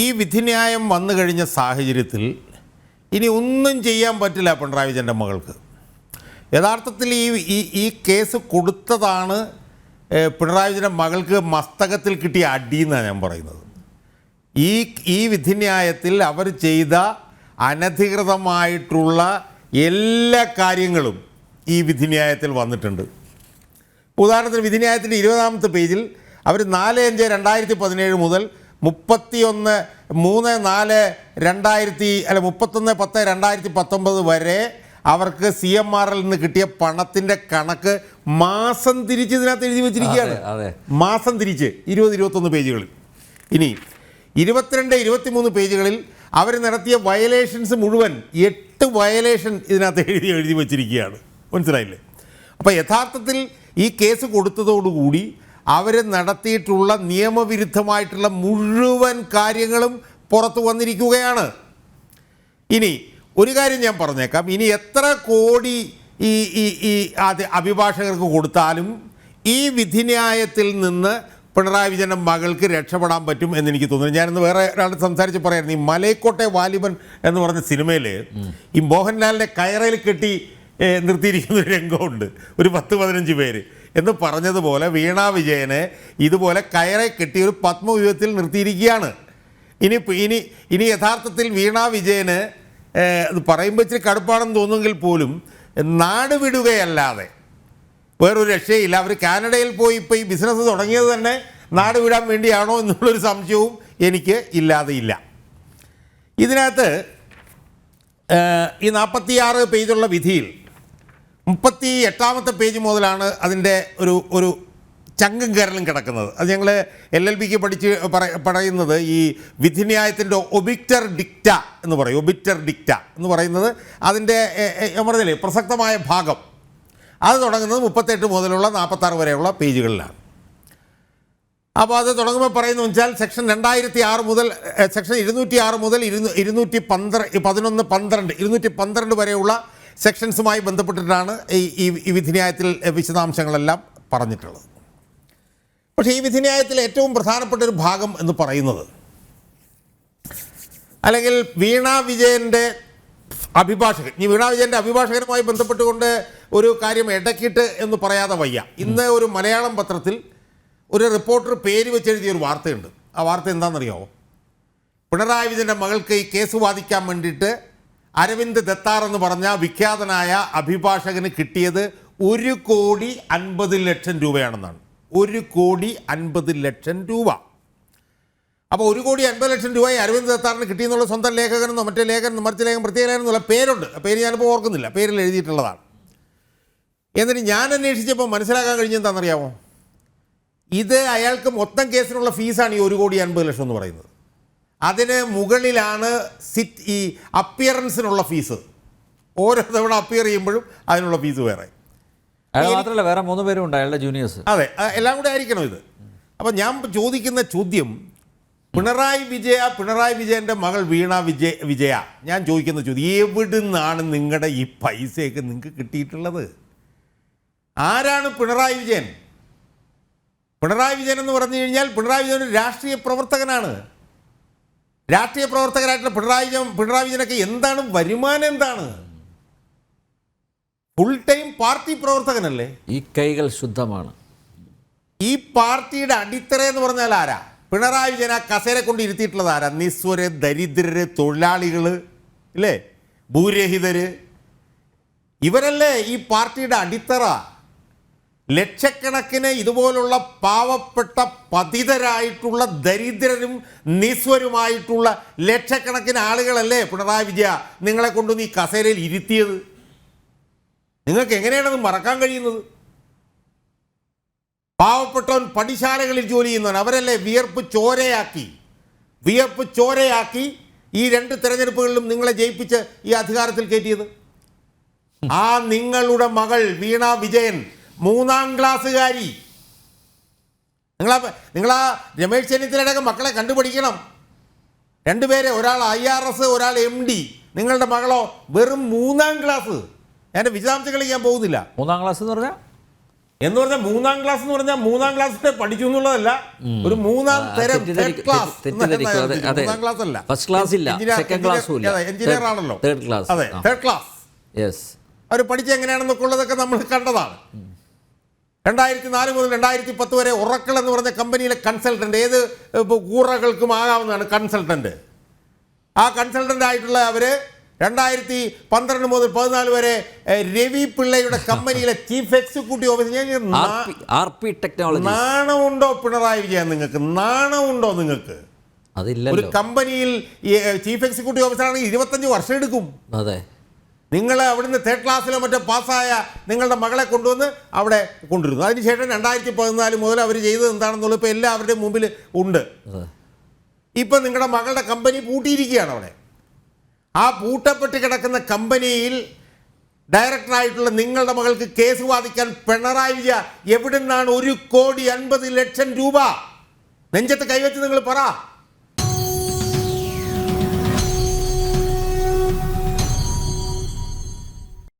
ഈ വിധിന്യായം വന്നു കഴിഞ്ഞ സാഹചര്യത്തിൽ ഇനി ഒന്നും ചെയ്യാൻ പറ്റില്ല പിണറായി വിജയന്റെ മകൾക്ക്. യഥാർത്ഥത്തിൽ ഈ ഈ ഈ കേസ് കൊടുത്തതാണ് പിണറായി വിജയന്റെ മകൾക്ക് മസ്തകത്തിൽ കിട്ടിയ അടി എന്നാണ് ഞാൻ പറയുന്നത്. ഈ ഈ വിധിന്യായത്തിൽ അവർ ചെയ്ത അനധികൃതമായിട്ടുള്ള എല്ലാ കാര്യങ്ങളും ഈ വിധിന്യായത്തിൽ വന്നിട്ടുണ്ട്. ഉദാഹരണത്തിന് വിധിന്യായത്തിന്റെ ഇരുപതാമത്തെ പേജിൽ അവർ നാല് അഞ്ച് രണ്ടായിരത്തി പതിനേഴ് മുതൽ മുപ്പത്തിയൊന്ന് മൂന്ന് നാല് രണ്ടായിരത്തി അല്ല മുപ്പത്തൊന്ന് പത്ത് രണ്ടായിരത്തി പത്തൊമ്പത് വരെ അവർക്ക് സി എം ആറിൽ നിന്ന് കിട്ടിയ പണത്തിന്റെ കണക്ക് മാസം തിരിച്ച് ഇതിനകത്ത് എഴുതി വെച്ചിരിക്കുകയാണ്. മാസം തിരിച്ച് ഇരുപത് ഇരുപത്തൊന്ന് പേജുകളിൽ. ഇനി ഇരുപത്തിരണ്ട് ഇരുപത്തിമൂന്ന് പേജുകളിൽ അവർ നടത്തിയ വയലേഷൻസ് മുഴുവൻ എട്ട് വയലേഷൻ ഇതിനകത്ത് എഴുതി എഴുതി വെച്ചിരിക്കുകയാണ്. മനസ്സിലായില്ലേ? അപ്പോൾ യഥാർത്ഥത്തിൽ ഈ കേസ് കൊടുത്തതോടുകൂടി അവർ നടത്തിയിട്ടുള്ള നിയമവിരുദ്ധമായിട്ടുള്ള മുഴുവൻ കാര്യങ്ങളും പുറത്തു വന്നിരിക്കുകയാണ്. ഇനി ഒരു കാര്യം ഞാൻ പറഞ്ഞേക്കാം. ഇനി എത്ര കോടി ഈ ഈ ഈ അത് അഭിഭാഷകർക്ക് കൊടുത്താലും ഈ വിധിന്യായത്തിൽ നിന്ന് പിണറായി വിജയന്റെ മകൾക്ക് രക്ഷപ്പെടാൻ പറ്റും എന്ന് എനിക്ക് തോന്നുന്നു. ഞാനിന്ന് വേറെ ഒരാൾ സംസാരിച്ച് പറയായിരുന്നു. ഈ മലയക്കോട്ടെ വാലിബൻ എന്ന് പറഞ്ഞ സിനിമയിൽ ഈ മോഹൻലാലിനെ കയറയിൽ കെട്ടി നിർത്തിയിരിക്കുന്ന ഒരു രംഗമുണ്ട്. ഒരു പത്ത് പതിനഞ്ച് പേര്. എന്ന് പറഞ്ഞതുപോലെ വീണ വിജയനെ ഇതുപോലെ കയറെ കെട്ടി ഒരു പത്മവ്യൂഹത്തിൽ നിർത്തിയിരിക്കുകയാണ്. ഇനി ഇനി ഇനി യഥാർത്ഥത്തിൽ വീണ വിജയന് അത് പറയുമ്പോൾ ഇച്ചിരി കടുപ്പാണെന്ന് തോന്നുമെങ്കിൽ പോലും നാട് വിടുകയല്ലാതെ വേറൊരു രക്ഷയില്ല. അവർ കാനഡയിൽ പോയി ഇപ്പോൾ ഈ ബിസിനസ് തുടങ്ങിയത് തന്നെ നാട് വിടാൻ വേണ്ടിയാണോ എന്നുള്ളൊരു സംശയവും എനിക്ക് ഇല്ലാതെ ഇല്ല ഇതിനകത്ത് ഈ നാൽപ്പത്തിയാറ് പേജുള്ള വിധിയിൽ മുപ്പത്തി എട്ടാമത്തെ പേജ് മുതലാണ് അതിന്റെ ഒരു ഒരു ചങ്കും കരലും കിടക്കുന്നത്. അത് ഞങ്ങൾ എൽ എൽ ബിക്ക് പഠിച്ച് പറ- പറയുന്നത് ഈ വിധിന്യായത്തിന്റെ ഒബിക്റ്റർ ഡിക്റ്റ എന്ന് പറയും. ഒബിക്റ്റർ ഡിക്റ്റ എന്ന് പറയുന്നത് അതിന്റെ പറഞ്ഞില്ലേ പ്രസക്തമായ ഭാഗം. അത് തുടങ്ങുന്നത് മുപ്പത്തെട്ട് മുതലുള്ള നാൽപ്പത്താറ് വരെയുള്ള പേജുകളിലാണ്. അപ്പോൾ അത് തുടങ്ങുമ്പോൾ പറയുന്നത് വെച്ചാൽ സെക്ഷൻ രണ്ടായിരത്തി ആറ് മുതൽ സെക്ഷൻ ഇരുന്നൂറ്റി ആറ് മുതൽ ഇരുന്നൂ ഇരുന്നൂറ്റി പന്ത്രണ്ട് പതിനൊന്ന് പന്ത്രണ്ട് ഇരുന്നൂറ്റി പന്ത്രണ്ട് വരെയുള്ള സെക്ഷൻസുമായി ബന്ധപ്പെട്ടിട്ടാണ് ഈ ഈ- വിധിന്യായത്തിൽ വിശദാംശങ്ങളെല്ലാം പറഞ്ഞിട്ടുള്ളത്. പക്ഷേ ഈ വിധിന്യായത്തിൽ ഏറ്റവും പ്രധാനപ്പെട്ട ഒരു ഭാഗം എന്ന് പറയുന്നത് അല്ലെങ്കിൽ വീണ വിജയന്റെ അഭിഭാഷകൻ. ഈ വീണ വിജയന്റെ അഭിഭാഷകനുമായി ബന്ധപ്പെട്ടുകൊണ്ട് ഒരു കാര്യം ഇടക്കിട്ട് എന്ന് പറയാതെ വയ്യ. ഇന്ന് ഒരു മലയാളം പത്രത്തിൽ ഒരു റിപ്പോർട്ടർ പേര് വെച്ചെഴുതിയ ഒരു വാർത്തയുണ്ട്. ആ വാർത്ത എന്താണെന്നറിയാമോ പിണറായി വിജയന്റെ മകൾക്ക് ഈ കേസ് വാദിക്കാൻ വേണ്ടിയിട്ട് അരവിന്ദ് ദത്താർ എന്ന് പറഞ്ഞ വിഖ്യാതനായ അഭിഭാഷകന് കിട്ടിയത് ഒരു കോടി അൻപത് ലക്ഷം രൂപയാണെന്നാണ്. ഒരു കോടി അൻപത് ലക്ഷം രൂപ. അപ്പോൾ ഒരു കോടി അൻപത് ലക്ഷം രൂപ അരവിന്ദ് ദത്താറിന് കിട്ടിയെന്നുള്ള സ്വന്തം ലേഖകനെന്നോ മറ്റേ ലേഖനെന്നോ മറിച്ച ലേഖൻ പ്രത്യേക ലേഖനം എന്നുള്ള പേരുണ്ട്. പേര് ഞാനിപ്പോൾ ഓർക്കുന്നില്ല. പേരിൽ എഴുതിയിട്ടുള്ളതാണ്. എന്നിട്ട് ഞാൻ അന്വേഷിച്ചപ്പോൾ മനസ്സിലാക്കാൻ കഴിഞ്ഞെന്താണെന്നറിയാമോ ഇത് അയാൾക്ക് മൊത്തം കേസിനുള്ള ഫീസാണ് ഈ ഒരു കോടി അൻപത് ലക്ഷം എന്ന് പറയുന്നത്. അതിന് മുകളിലാണ് സിറ്റ് ഈ അപ്പിയറൻസിനുള്ള ഫീസ് ഓരോ തവണ അപ്പിയർ ചെയ്യുമ്പോഴും അതിനുള്ള ഫീസ് വേറെ. മാത്രമല്ല വേറെ മൂന്ന് പേരും ഉണ്ട് അയാളുടെ ജൂനിയേഴ്സ് അതെ എല്ലാം കൂടെ ആയിരിക്കണം ഇത്. അപ്പം ഞാൻ ചോദിക്കുന്ന ചോദ്യം പിണറായി വിജയ പിണറായി വിജയന്റെ മകൾ വീണ വിജയ വിജയ ഞാൻ ചോദിക്കുന്ന ചോദ്യം എവിടുന്നാണ് നിങ്ങളുടെ ഈ പൈസയൊക്കെ നിങ്ങൾക്ക് കിട്ടിയിട്ടുള്ളത്? ആരാണ് പിണറായി വിജയൻ? പിണറായി വിജയൻ എന്ന് പറഞ്ഞു കഴിഞ്ഞാൽ പിണറായി വിജയൻ ഒരു രാഷ്ട്രീയ പ്രവർത്തകനാണ്. രാഷ്ട്രീയ പ്രവർത്തകരായിട്ടുള്ള പിണറായി പിണറായി വിജയനൊക്കെ എന്താണ്? വരുമാനം എന്താണ്? ഫുൾ ടൈം പാർട്ടി പ്രവർത്തകനല്ലേ? ഈ കൈകൾ ശുദ്ധമാണ്. ഈ പാർട്ടിയുടെ അടിത്തറ എന്ന് പറഞ്ഞാൽ ആരാ? പിണറായി വിജയൻ ആ കസേര കൊണ്ട് ഇരുത്തിയിട്ടുള്ളത് ആരാ? നിസ്വര് ദരിദ്രര് തൊഴിലാളികൾ ഇല്ലേ? ഭൂരഹിതര്. ഇവരല്ലേ ഈ പാർട്ടിയുടെ അടിത്തറ? ലക്ഷക്കണക്കിന് ഇതുപോലുള്ള പാവപ്പെട്ട പതിതരായിട്ടുള്ള ദരിദ്രരും നിസ്വരുമായിട്ടുള്ള ലക്ഷക്കണക്കിന് ആളുകളല്ലേ പിണറായി വിജയ നിങ്ങളെ കൊണ്ടുവന്ന് ഈ കസേരയിൽ ഇരുത്തിയത്? നിങ്ങൾക്ക് എങ്ങനെയാണത് മറക്കാൻ കഴിയുന്നത്? പാവപ്പെട്ടവൻ പടിശാലകളിൽ ജോലി ചെയ്യുന്നവൻ അവരല്ലേ വിയർപ്പ് ചോരയാക്കി? വിയർപ്പ് ചോരയാക്കി ഈ രണ്ട് തെരഞ്ഞെടുപ്പുകളിലും നിങ്ങളെ ജയിപ്പിച്ച് ഈ അധികാരത്തിൽ കയറ്റിയത്? ആ നിങ്ങളുടെ മകൾ വീണ വിജയൻ മൂന്നാം ക്ലാസ്സുകാരി. നിങ്ങളാ നിങ്ങളാ രമേശ് ചെന്നിത്തലയുടെ മക്കളെ കണ്ടുപിടിക്കണം. രണ്ടുപേരെ ഒരാൾ ഐ ആർ എസ് ഒരാൾ എം ഡി. നിങ്ങളുടെ മകളോ വെറും മൂന്നാം ക്ലാസ്. എന്റെ വിശദാംശങ്ങളിൽ ഞാൻ പോകുന്നില്ല. മൂന്നാം ക്ലാസ് എന്ന് പറഞ്ഞാൽ എന്ന് പറഞ്ഞാൽ മൂന്നാം ക്ലാസ് എന്ന് പറഞ്ഞാൽ മൂന്നാം ക്ലാസ്സിലെ പഠിച്ചു എന്നുള്ളതല്ല. ഒരു മൂന്നാം തരം ക്ലാസ്. മൂന്നാം ക്ലാസ് അല്ല. ഫസ്റ്റ് ക്ലാസ് ഇല്ല, സെക്കൻഡ് ക്ലാസ് എഞ്ചിനീയർ ആണല്ലോ. തേർഡ് ക്ലാസ് അതെ തേർഡ് ക്ലാസ് യെസ് അവർ പഠിച്ച എങ്ങനെയാണെന്നൊക്കെ ഉള്ളതൊക്കെ നമ്മൾ കണ്ടതാണ്. രണ്ടായിരത്തി നാല് മുതൽ രണ്ടായിരത്തി പത്ത് വരെ ഉറക്കൾ എന്ന് പറഞ്ഞ കമ്പനിയിലെ കൺസൾട്ടന്റ് ഏത് കൂറകൾക്കും ആകാവുന്നതാണ് കൺസൾട്ടന്റ് ആ കൺസൾട്ടന്റ് ആയിട്ടുള്ള അവർ രണ്ടായിരത്തി പന്ത്രണ്ട് മുതൽ പതിനാല് വരെ രവി പിള്ളയുടെ കമ്പനിയിലെ ചീഫ് എക്സിക്യൂട്ടീവ് ഓഫീസർ നാണമുണ്ടോ പിണറായി വിജയൻ നിങ്ങൾക്ക്? നാണമുണ്ടോ നിങ്ങൾക്ക്? അതില്ല ഒരു കമ്പനിയിൽ ചീഫ് എക്സിക്യൂട്ടീവ് ഓഫീസർ ആണെങ്കിൽ ഇരുപത്തഞ്ച് വർഷം എടുക്കും. അതെ. നിങ്ങൾ അവിടുന്ന് തേർഡ് ക്ലാസ്സിലോ മറ്റോ പാസ്സായ നിങ്ങളുടെ മകളെ കൊണ്ടുവന്ന് അവിടെ കൊണ്ടുവരുന്നു. അതിനുശേഷം രണ്ടായിരത്തി പതിനാല് മുതൽ അവർ ചെയ്തത് എന്താണെന്നുള്ളത് ഇപ്പോൾ എല്ലാവരുടെയും മുമ്പിൽ ഉണ്ട്. ഇപ്പം നിങ്ങളുടെ മകളുടെ കമ്പനി പൂട്ടിയിരിക്കുകയാണ് അവിടെ. ആ പൂട്ടപ്പെട്ട് കിടക്കുന്ന കമ്പനിയിൽ ഡയറക്ടറായിട്ടുള്ള നിങ്ങളുടെ മകൾക്ക് കേസ് വാദിക്കാൻ പിണറായി വിജയ എവിടെ നിന്നാണ് ഒരു കോടി അൻപത് ലക്ഷം രൂപ? നെഞ്ചത്ത് കൈവച്ച് നിങ്ങൾ പറ.